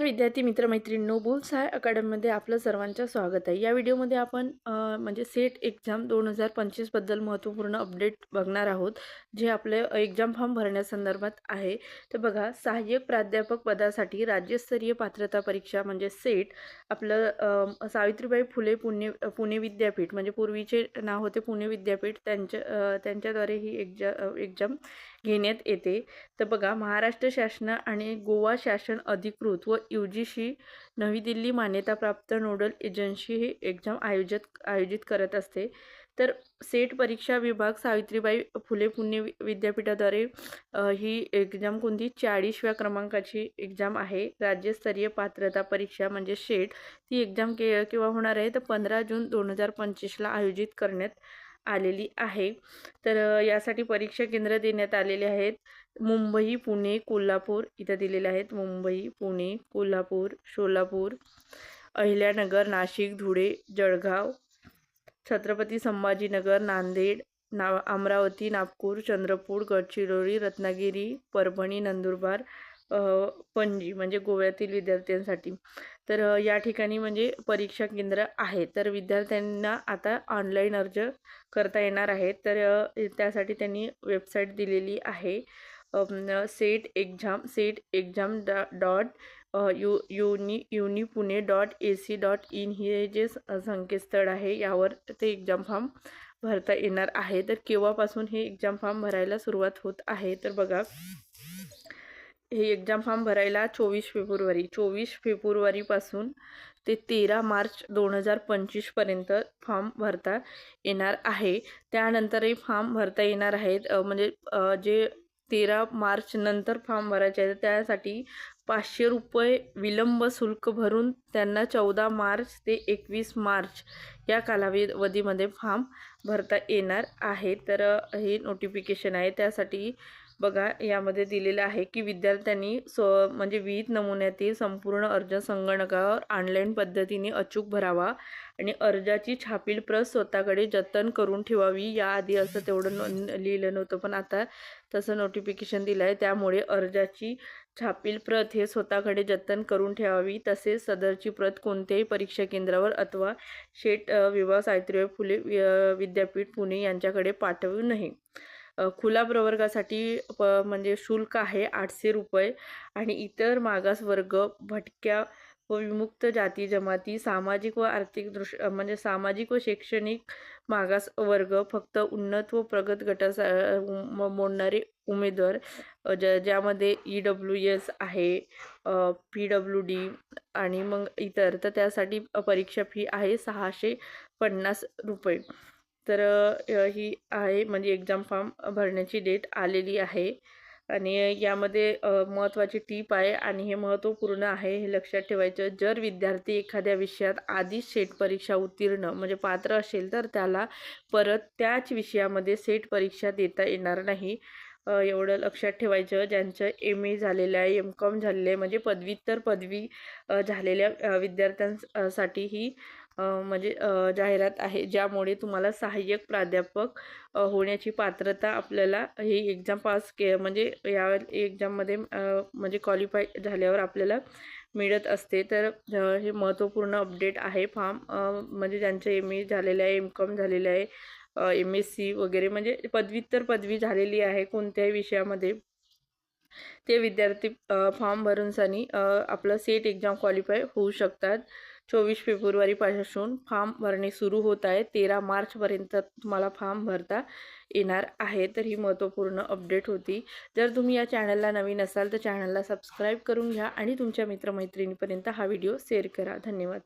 नमस्कार विद्यार्थी मित्रमैत्रिणींनो बुलसाय अकॅडमीमध्ये आपलं सर्वांचं स्वागत आहे. या व्हिडिओमध्ये आपण म्हणजे सेट एक्झाम दोन हजार पंचवीसबद्दल महत्त्वपूर्ण अपडेट बघणार आहोत. जे आपले एक्झाम फॉर्म भरण्यासंदर्भात आहे. तर बघा सहाय्यक प्राध्यापक पदासाठी राज्यस्तरीय पात्रता परीक्षा म्हणजे सेट आपलं सावित्रीबाई फुले पुणे पुणे विद्यापीठ म्हणजे पूर्वीचे नाव होते पुणे विद्यापीठ. त्यांच्या त्यांच्याद्वारे ही एक्झा एक्झाम घेण्यात येते. तर बघा महाराष्ट्र शासन आणि गोवा शासन अधिकृत व यू जी सी नवी दिल्ली मान्यताप्राप्त नोडल एजन्सी ही एक्झाम आयोजित आयोजित करत असते. तर सेट परीक्षा विभाग सावित्रीबाई फुले पुणे वि- विद्यापीठाद्वारे ही एक्झाम कोणती? चाळीसव्या क्रमांकाची एक्झाम आहे. राज्यस्तरीय पात्रता परीक्षा म्हणजे शेट ती एक्झाम के किंवा होणार आहे? तर पंधरा जून दोन हजार पंचवीसला आयोजित करण्यात आलेली आहे. तर यासाठी परीक्षा केंद्र देण्यात आलेले आहेत. मुंबई पुणे कोल्हापूर इथं दिलेले आहेत. मुंबई पुणे कोल्हापूर सोलापूर अहिल्यानगर नाशिक धुळे जळगाव छत्रपती संभाजीनगर नांदेड ना अमरावती नागपूर चंद्रपूर गडचिरोली रत्नागिरी परभणी नंदुरबार पणजी म्हणजे गोव्यातील विद्यार्थ्यांसाठी. तर या ठिकाणी म्हणजे परीक्षा केंद्र आहे. तर विद्यार्थ्यांना आता ऑनलाईन अर्ज करता येणार आहे तर त्यासाठी त्यांनी वेबसाईट दिलेली आहे. SET exam SET exam Dr dot U uni uni Pune dot A C dot in हे जे संकेतस्थळ आहे यावर ते एक्झाम फॉर्म भरता येणार आहे. तर केव्हापासून हे एक्झाम फॉर्म भरायला सुरुवात होत आहे? तर बघा हे एक्झाम फॉर्म भरायला चोवीस फेब्रुवारी चोवीस फेब्रुवारीपासून ते तेरा मार्च दोन हजार पंचवीसपर्यंत फॉर्म भरता येणार आहे. त्यानंतरही फॉर्म भरता येणार आहेत. म्हणजे जे तेरा मार्च नंतर फॉर्म भरायचे आहे त्यासाठी पाचशे रुपये विलंब शुल्क भरून त्यांना चौदा मार्च ते एकवीस मार्च या कालावधीमध्ये फॉर्म भरता येणार आहे. तर हे नोटिफिकेशन आहे. त्यासाठी बघा यामध्ये दिलेलं आहे की विद्यार्थ्यांनी स्व म्हणजे विविध नमुन्यातील संपूर्ण अर्ज संगणकावर ऑनलाईन पद्धतीने अचूक भरावा आणि अर्जाची छापील प्रत स्वतःकडे जतन करून ठेवावी. याआधी असं तेवढं नो- लिहिलं नव्हतं पण आता तसं नोटिफिकेशन दिलं आहे त्यामुळे अर्जाची छापील प्रत हे स्वतःकडे जतन करून ठेवावी. तसेच सदरची प्रत कोणत्याही परीक्षा केंद्रावर अथवा शेट विवाह सावित्रीबाई फुले विद्यापीठ पुणे यांच्याकडे पाठवू नये. खुला प्रवर्गासाठी प म्हणजे शुल्क आहे आठशे रुपये आणि इतर मागास वर्ग भटक्या व विमुक्त जाती जमाती सामाजिक व आर्थिक दृश म्हणजे सामाजिक व शैक्षणिक मागास वर्ग फक्त उन्नत व प्रगत गटासा म- मोडणारे उमेदवार ज ज्या ज्यामध्ये ई डब्ल्यू एस आहे पी डब्ल्यू डी आणि मग इतर. तर त्यासाठी परीक्षा फी आहे सहाशे पन्नास रुपये. तर ही आहे म्हणजे एक्झाम फॉर्म भरण्याची डेट आलेली आहे. आणि यामध्ये महत्त्वाची टीप आहे आणि हे महत्त्वपूर्ण आहे हे लक्षात ठेवायचं. जर विद्यार्थी एखाद्या विषयात आधीच सेट परीक्षा उत्तीर्ण म्हणजे पात्र असेल तर त्याला परत त्याच विषयामध्ये सेट परीक्षा देता येणार नाही. एवढं लक्षात ठेवायचं. ज्यांचं एम ए झालेलं आहे एम कॉम झालेलं आहे म्हणजे पदव्युत्तर पदवी झालेल्या विद्यार्थ्यांसाठी ही म्हणजे जाहिरात आहे ज्यामुळे तुम्हाला सहाय्यक प्राध्यापक होण्याची पात्रता आपल्याला ही एक्झाम पास के म्हणजे या एक्झाममध्ये म्हणजे क्वालिफाय झाल्यावर आपल्याला मिळत असते. तर हे महत्त्वपूर्ण अपडेट आहे. फॉर्म म्हणजे ज्यांचं एम ए झालेलं आहे एम कॉम झालेलं आहे एम एस सी वगैरे म्हणजे पदव्युत्तर पदवी झालेली आहे कोणत्याही विषयामध्ये. ते विद्यार्थी फॉर्म भरूनसानी आपलं सेट एक्झाम क्वालिफाय होऊ शकतात. चोवीस फेब्रुवारीपासून फॉर्म भरणे सुरू होत आहे. तेरा मार्चपर्यंत तुम्हाला फॉर्म भरता येणार आहे तर ही महत्त्वपूर्ण अपडेट होती. जर तुम्ही या चॅनलला नवीन असाल तर चॅनलला सबस्क्राईब करून घ्या आणि तुमच्या मित्रमैत्रिणीपर्यंत हा व्हिडिओ शेअर करा. धन्यवाद.